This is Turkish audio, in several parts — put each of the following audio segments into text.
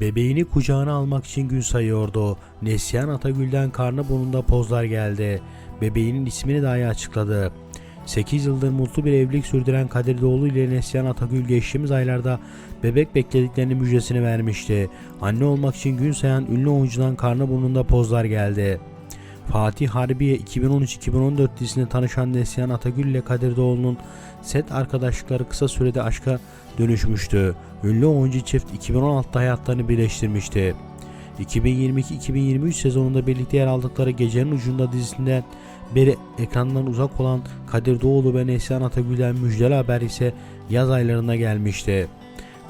Bebeğini kucağına almak için gün sayıyordu. Neslihan Atagül'den karnı burnunda pozlar geldi. Bebeğinin ismini dahi açıkladı. 8 yıldır mutlu bir evlilik sürdüren Kadir Doğulu ile Neslihan Atagül geçtiğimiz aylarda bebek beklediklerinin müjdesini vermişti. Anne olmak için gün sayan ünlü oyuncudan karnı burnunda pozlar geldi. Fatih Harbiye 2013-2014 dizisinde tanışan Neslihan Atagül ile Kadir Doğulu'nun set arkadaşlıkları kısa sürede aşka dönüşmüştü. Ünlü oyuncu çift 2016'da hayatlarını birleştirmişti. 2022-2023 sezonunda birlikte yer aldıkları Gecenin Ucunda dizisinden beri ekrandan uzak olan Kadir Doğulu ve Neslihan Atagül'den müjdeli haber ise yaz aylarında gelmişti.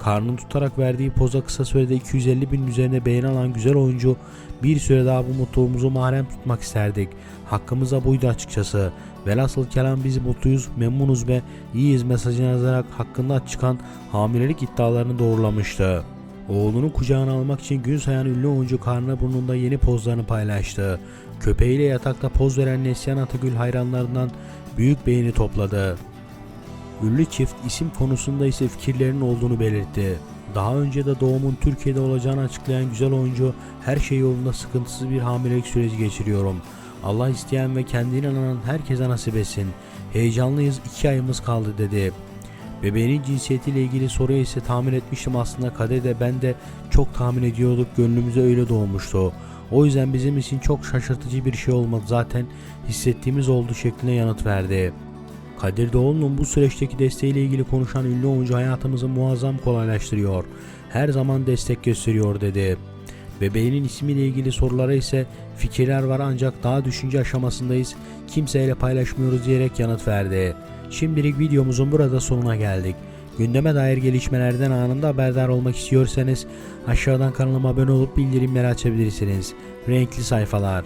Karnını tutarak verdiği poza kısa sürede 250 bin üzerine beğeni alan güzel oyuncu bir süre daha bu mutluluğumuzu mahrem tutmak isterdik. Hakkımıza buydu açıkçası. Velhasıl kelam biz mutluyuz, memnunuz ve iyiyiz mesajını yazarak hakkında çıkan hamilelik iddialarını doğrulamıştı. Oğlunu kucağına almak için gün sayan ünlü oyuncu karnı burnunda yeni pozlarını paylaştı. Köpeğiyle yatakta poz veren Neslihan Atagül hayranlarından büyük beğeni topladı. Ünlü çift isim konusunda ise fikirlerinin olduğunu belirtti. Daha önce de doğumun Türkiye'de olacağını açıklayan güzel oyuncu her şey yolunda sıkıntısız bir hamilelik süreci geçiriyorum. Allah isteyen ve kendine inanan herkese nasip etsin. Heyecanlıyız iki ayımız kaldı dedi. Bebeğinin cinsiyetiyle ilgili soruyu ise tahmin etmiştim aslında Kadir de ben de çok tahmin ediyorduk gönlümüze öyle doğmuştu. O yüzden bizim için çok şaşırtıcı bir şey olmadı zaten hissettiğimiz oldu şeklinde yanıt verdi. Kadir Doğulu'nun bu süreçteki desteğiyle ilgili konuşan ünlü oyuncu hayatımızı muazzam kolaylaştırıyor. Her zaman destek gösteriyor dedi. Bebeğinin ismiyle ilgili sorulara ise fikirler var ancak daha düşünce aşamasındayız. Kimseyle paylaşmıyoruz diyerek yanıt verdi. Şimdilik videomuzun burada sonuna geldik. Gündeme dair gelişmelerden anında haberdar olmak istiyorsanız aşağıdan kanalıma abone olup bildirimleri açabilirsiniz. Renkli sayfalar.